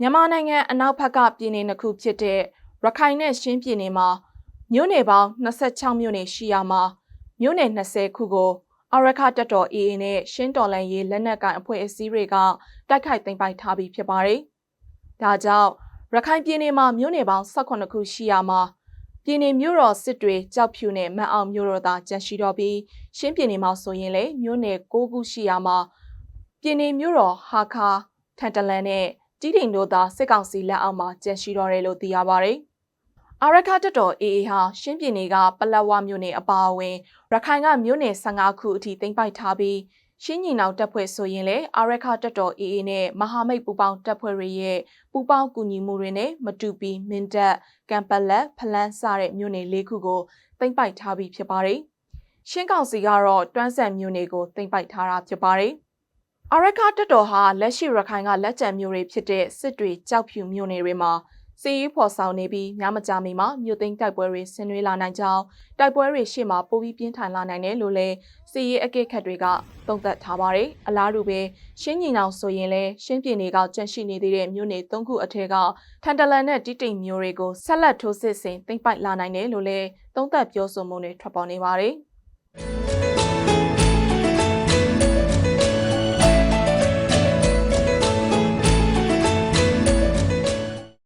မြန်မာနိုင်ငံအနောက်ဘက်ကပြည်နယ်နှစ်ခုဖြစ်တဲ့ရခိုင်နဲ့ရှမ်းပြည်နယ်မှာမြို့နယ်ပေါင်း26မြို့နယ်ရှိရာမှာမြို့နယ်20ခုကိုအရခတက်တော် AA နဲ့ရှင်းတော်လန်ရေးလက်နက်ကိုင်အဖွဲ့အစည်းတွေကတိုက်ခိုက်သိမ်းပိုက်ထားပြီးဖြစ်ပါတယ်။ဒါကြောင့်ရခိုင်ပြည်နယ်မှာမြို့နယ်ပေါင်း18ခုရှိရာမှာပြည်နယ်မြို့တော်စစ်တွေကြောက်ဖြူနဲ့မန်အောင်မြို့တော်သာကျန်ရှိတော့ပြီးရှင်းပြည်နယ်မှာဆိုရင်လည်းမြို့နယ်6ခုရှိရာမှာပြည်နယ်မြို့တော်ဟာခါထန်တလန်နဲ့ တီးတိန်တို့သာစစ်ကောင်စီလက်အောက်မှာကျန်ရှိတော့တယ်လို့သိရပါတယ်။အာရခတက်တော် AA ဟာရှင်းပြည်နယ်ကပလက်ဝမြို့နယ်အပါအဝင်ရခိုင်ကမြို့နယ်15ခုအထိသိမ်းပိုက်ထားပြီးရှင်းညီနောင်တပ်ဖွဲ့ဆိုရင်လည်းအာရခတက်တော် AA နဲ့မဟာမိတ်ပူပေါင်းတပ်ဖွဲ့တွေရဲ့ပူပေါင်းကူညီမှုတွေနဲ့မတူပီမင်းတပ်ကံပလက်ဖလန်းစတဲ့မြို့နယ်၄ခုကိုသိမ်းပိုက်ထားပြီးဖြစ်ပါတယ်။ရှင်းကောင်စီကတော့တွန်းဆက်မြို့နယ်ကိုသိမ်းပိုက်ထားတာဖြစ်ပါတယ်။ အာရခတက်တော်ဟာလက်ရှိရခိုင်ကလက်ကျန်မြို့တွေဖြစ်တဲ့စစ်တွေကြောက်ဖြူမြို့နယ်တွေမှာစီးရီးဖော်ဆောင်နေပြီးညမကြမီမှာမြို့သိမ်းတိုက်ပွဲတွေဆင်နွှဲလာနိုင်ကြောင်းတိုက်ပွဲတွေရှေ့မှာပိုပြီးပြင်းထန်လာနိုင်တယ်လို့လည်းစီးရီးအကဲခတ်တွေကသုံးသပ်ထားပါတယ်။အလားတူပဲရှင်းညီနောင်ဆိုရင်လည်းရှင်းပြည်နယ်ကကြန့်ရှိနေသေးတဲ့မြို့နယ်၃ခုအထက်ကထန်တလန်နဲ့တိတိမ်မြို့တွေကိုဆက်လက်ထိုးစစ်ဆင်သိမ်းပိုက်လာနိုင်တယ်လို့လည်းသုံးသပ်ပြောဆိုမှုတွေထွက်ပေါ်နေပါတယ်။